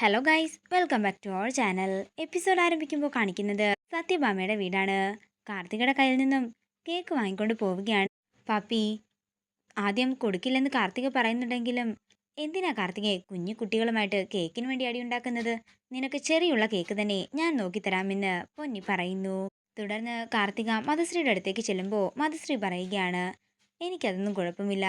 Hello guys welcome back to our channel episode ആരംഭിക്കുമ്പോൾ കാണിക്കുന്നത് സത്യഭാമയുടെ വീടാണ്. കാർത്തികയുടെ കയ്യിൽ നിന്നും കേക്ക് വാങ്ങിക്കൊണ്ട് പോവുകയാണ്. പാപ്പി ആദ്യം കൊടുക്കില്ലെന്ന് കാർത്തിക പറയുന്നുണ്ടെങ്കിലും എന്തിനാ കാർത്തികയെ കുഞ്ഞു കുട്ടികളുമായിട്ട് കേക്കിന് വേണ്ടി അടി ഉണ്ടാക്കുന്നത്? നിനക്ക് ചെറിയുള്ള കേക്ക് തന്നെ ഞാൻ നോക്കിത്തരാമെന്ന് പൊന്നി പറയുന്നു. തുടർന്ന് കാർത്തിക മധുശ്രീയുടെ അടുത്തേക്ക് ചെല്ലുമ്പോൾ മധുശ്രീ പറയുകയാണ് എനിക്കതൊന്നും കുഴപ്പമില്ല.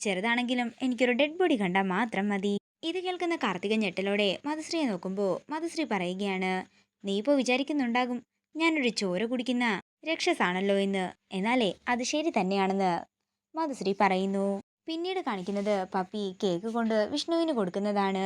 ചെറുതാണെങ്കിലും എനിക്കൊരു ഡെഡ് ബോഡി കണ്ടാൽ മാത്രം മതി. ഇത് കേൾക്കുന്ന കാർത്തിക ഞെട്ടലോടെ മധുശ്രീയെ നോക്കുമ്പോൾ മധുശ്രീ പറയുകയാണ് നീ ഇപ്പോൾ വിചാരിക്കുന്നുണ്ടാകും. ഞാനൊരു ചോര കുടിക്കുന്ന രക്ഷസാണല്ലോ എന്ന് എന്നാലേ അത് ശരി തന്നെയാണെന്ന്. മധുശ്രീ പറയുന്നു. പിന്നീട് കാണിക്കുന്നത് പപ്പി കേക്ക് കൊണ്ട് വിഷ്ണുവിന് കൊടുക്കുന്നതാണ്.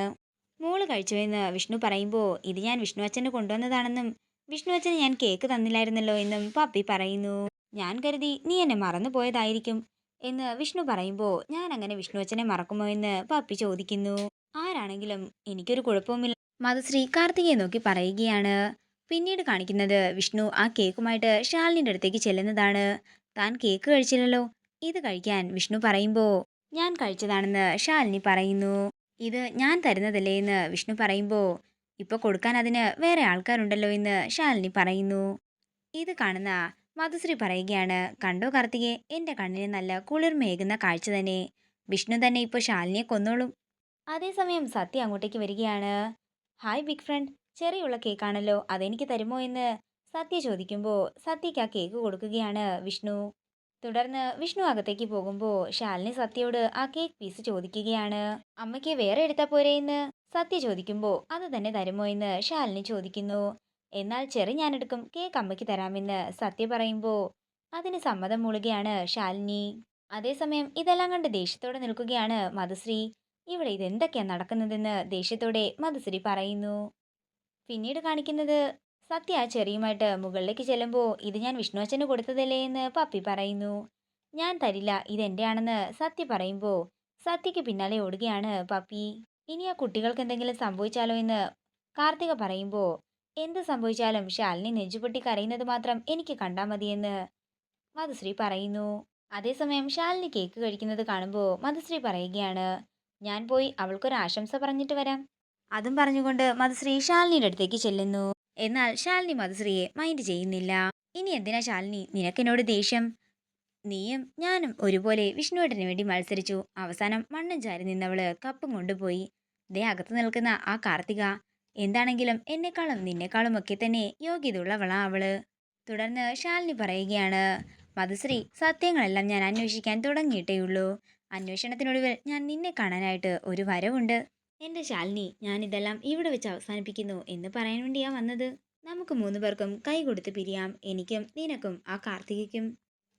മോൾ കഴിച്ചുവെന്ന് വിഷ്ണു പറയുമ്പോൾ ഇത് ഞാൻ വിഷ്ണു അച്ഛന് കൊണ്ടുവന്നതാണെന്നും വിഷ്ണു അച്ഛന് ഞാൻ കേക്ക് തന്നില്ലായിരുന്നല്ലോ എന്നും പപ്പി പറയുന്നു. ഞാൻ കരുതി നീ എന്നെ മറന്നു പോയതായിരിക്കും എന്ന് വിഷ്ണു പറയുമ്പോൾ ഞാൻ അങ്ങനെ വിഷ്ണു അച്ഛനെ മറക്കുമോ എന്ന് പപ്പി ചോദിക്കുന്നു. ആരാണെങ്കിലും എനിക്കൊരു കുഴപ്പവുമില്ല. മധുശ്രീ കാർത്തികയെ നോക്കി പറയുകയാണ്. പിന്നീട് കാണിക്കുന്നത് വിഷ്ണു ആ കേക്കുമായിട്ട് ഷാലിനിയുടെ അടുത്തേക്ക് ചെല്ലുന്നതാണ്. താൻ കേക്ക് കഴിച്ചില്ലല്ലോ. ഇത് കഴിക്കാൻ വിഷ്ണു പറയുമ്പോൾ ഞാൻ കഴിച്ചതാണെന്ന് ഷാലിനി പറയുന്നു. ഇത് ഞാൻ തരുന്നതല്ലേ എന്ന് വിഷ്ണു പറയുമ്പോൾ ഇപ്പോൾ കൊടുക്കാൻ അതിന് വേറെ ആൾക്കാരുണ്ടല്ലോ എന്ന് ഷാലിനി പറയുന്നു. ഇത് കാണുന്ന മധുശ്രീ പറയുകയാണ് കണ്ടോ കാർത്തികെ എന്റെ കണ്ണിന് നല്ല കുളിർമേകുന്ന കാഴ്ച തന്നെ. വിഷ്ണു തന്നെ ഇപ്പോൾ ശാലിനിയെ കൊന്നോളും. അതേസമയം സത്യ അങ്ങോട്ടേക്ക് വരികയാണ്. Hi big friend. ചെറിയുള്ള കേക്കാണല്ലോ. അതെനിക്ക് തരുമോ എന്ന്? സത്യ ചോദിക്കുമ്പോൾ സത്യയ്ക്ക് ആ കേക്ക് കൊടുക്കുകയാണ് വിഷ്ണു. തുടർന്ന് വിഷ്ണു അകത്തേക്ക് പോകുമ്പോൾ ശാലിനി സത്യയോട് ആ കേക്ക് പീസ് ചോദിക്കുകയാണ്. അമ്മയ്ക്ക് വേറെ എടുത്താൽ പോരെ എന്ന്? സത്യ ചോദിക്കുമ്പോൾ അത് തന്നെ തരുമോ എന്ന്? ശാലിനി ചോദിക്കുന്നു. എന്നാൽ ചെറി ഞാനെടുക്കും കേക്ക് അമ്മയ്ക്ക് തരാമെന്ന് സത്യ പറയുമ്പോൾ അതിന് സമ്മതം മൂളുകയാണ് ശാലിനി. അതേസമയം ഇതെല്ലാം കണ്ട് ദേഷ്യത്തോടെ നിൽക്കുകയാണ് മധുശ്രീ. ഇവിടെ ഇതെന്തൊക്കെയാണ് നടക്കുന്നതെന്ന് ദേഷ്യത്തോടെ മധുശ്രീ പറയുന്നു. പിന്നീട് കാണിക്കുന്നത് സത്യ ചെറിയുമായിട്ട് മുകളിലേക്ക് ചെല്ലുമ്പോൾ ഇത് ഞാൻ വിഷ്ണു അച്ഛന് കൊടുത്തതല്ലേ എന്ന് പപ്പി പറയുന്നു. ഞാൻ തരില്ല ഇതെന്റെ ആണെന്ന് സത്യ പറയുമ്പോൾ സത്യക്ക് പിന്നാലെ ഓടുകയാണ് പപ്പി. ഇനി ആ കുട്ടികൾക്ക് എന്തെങ്കിലും സംഭവിച്ചാലോ എന്ന് കാർത്തിക പറയുമ്പോൾ എന്ത് സംഭവിച്ചാലും ശാലിനി നെഞ്ചുപൊട്ടി കരയുന്നത് മാത്രം എനിക്ക് കണ്ടാൽ മതിയെന്ന് മധുശ്രീ പറയുന്നു. അതേസമയം ശാലിനി കേക്ക് കഴിക്കുന്നത് കാണുമ്പോൾ മധുശ്രീ പറയുകയാണ് ഞാൻ പോയി അവൾക്കൊരു ആശംസ പറഞ്ഞിട്ട് വരാം. അതും പറഞ്ഞുകൊണ്ട് മധുശ്രീ ശാലിനിയുടെ അടുത്തേക്ക് ചെല്ലുന്നു. എന്നാൽ ശാലിനി മധുശ്രീയെ മൈൻഡ് ചെയ്യുന്നില്ല. ഇനി എന്തിനാ ശാലിനി? നിനക്കെന്നോട് ദേഷ്യം? നീയും ഞാനും ഒരുപോലെ വിഷ്ണുവേട്ടന് വേണ്ടി മത്സരിച്ചു. അവസാനം മണ്ണും ചാരി നിന്നവൾ കപ്പും കൊണ്ടുപോയി. ദേ അകത്ത് നിൽക്കുന്ന ആ കാർത്തിക എന്താണെങ്കിലും എന്നെക്കാളും നിന്നെക്കാളും ഒക്കെ തന്നെ യോഗ്യതയുള്ളവളാ അവൾ. തുടർന്ന് ശാലിനി പറയുകയാണ് മധുശ്രീ സത്യങ്ങളെല്ലാം ഞാൻ അന്വേഷിക്കാൻ തുടങ്ങിയിട്ടേയുള്ളൂ. അന്വേഷണത്തിനൊടുവിൽ ഞാൻ നിന്നെ കാണാനായിട്ട് ഒരു വരവുണ്ട്. എന്റെ ശാലിനി ഞാൻ ഇതെല്ലാം ഇവിടെ വെച്ച് അവസാനിപ്പിക്കുന്നു എന്ന് പറയാൻ വേണ്ടിയാ വന്നത്. നമുക്ക് മൂന്ന് പേർക്കും കൈ കൊടുത്ത് പിരിയാം. എനിക്കും നിനക്കും ആ കാർത്തികയ്ക്കും.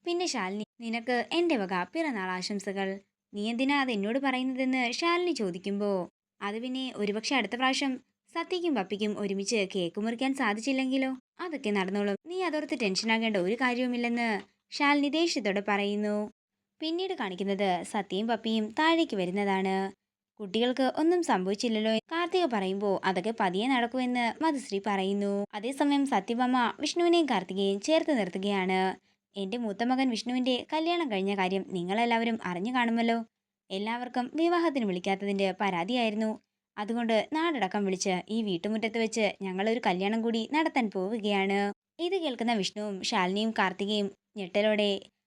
പിന്നെ ശാലിനി നിനക്ക് എന്റെ വക പിറന്നാൾ ആശംസകൾ. നീ എന്തിനാ അത് എന്നോട് പറയുന്നതെന്ന് ശാലിനി ചോദിക്കുമ്പോൾ അത് പിന്നെ ഒരുപക്ഷെ അടുത്ത പ്രാവശ്യം സത്യയ്ക്കും പപ്പിക്കും ഒരുമിച്ച് കേക്ക് മുറിക്കാൻ സാധിച്ചില്ലെങ്കിലോ? അതൊക്കെ നടന്നോളും. നീ അതോർത്ത് ടെൻഷനാകേണ്ട ഒരു കാര്യവുമില്ലെന്ന് ശാലിനി ദേഷ്യത്തോടെ പറയുന്നു. പിന്നീട് കാണിക്കുന്നത് സത്യയും പപ്പിയും താഴേക്ക് വരുന്നതാണ്. കുട്ടികൾക്ക് ഒന്നും സംഭവിച്ചില്ലല്ലോ കാർത്തിക പറയുമ്പോൾ അതൊക്കെ പതിയെ നടക്കുമെന്ന് മധുശ്രീ പറയുന്നു. അതേസമയം സത്യഭാമ വിഷ്ണുവിനെയും കാർത്തികയും ചേർത്ത് നിർത്തുകയാണ്. എന്റെ മൂത്തമകൻ വിഷ്ണുവിന്റെ കല്യാണം കഴിഞ്ഞ കാര്യം നിങ്ങളെല്ലാവരും അറിഞ്ഞു കാണുമല്ലോ. എല്ലാവർക്കും വിവാഹത്തിന് വിളിക്കാത്തതിന്റെ പരാതിയായിരുന്നു. അതുകൊണ്ട് നാടടക്കം വിളിച്ച് ഈ വീട്ടുമുറ്റത്ത് വെച്ച് ഞങ്ങളൊരു കല്യാണം കൂടി നടത്താൻ പോവുകയാണ്. ഇത് കേൾക്കുന്ന വിഷ്ണുവും ശാലിനിയും കാർത്തികയും ഞെട്ടലോടെ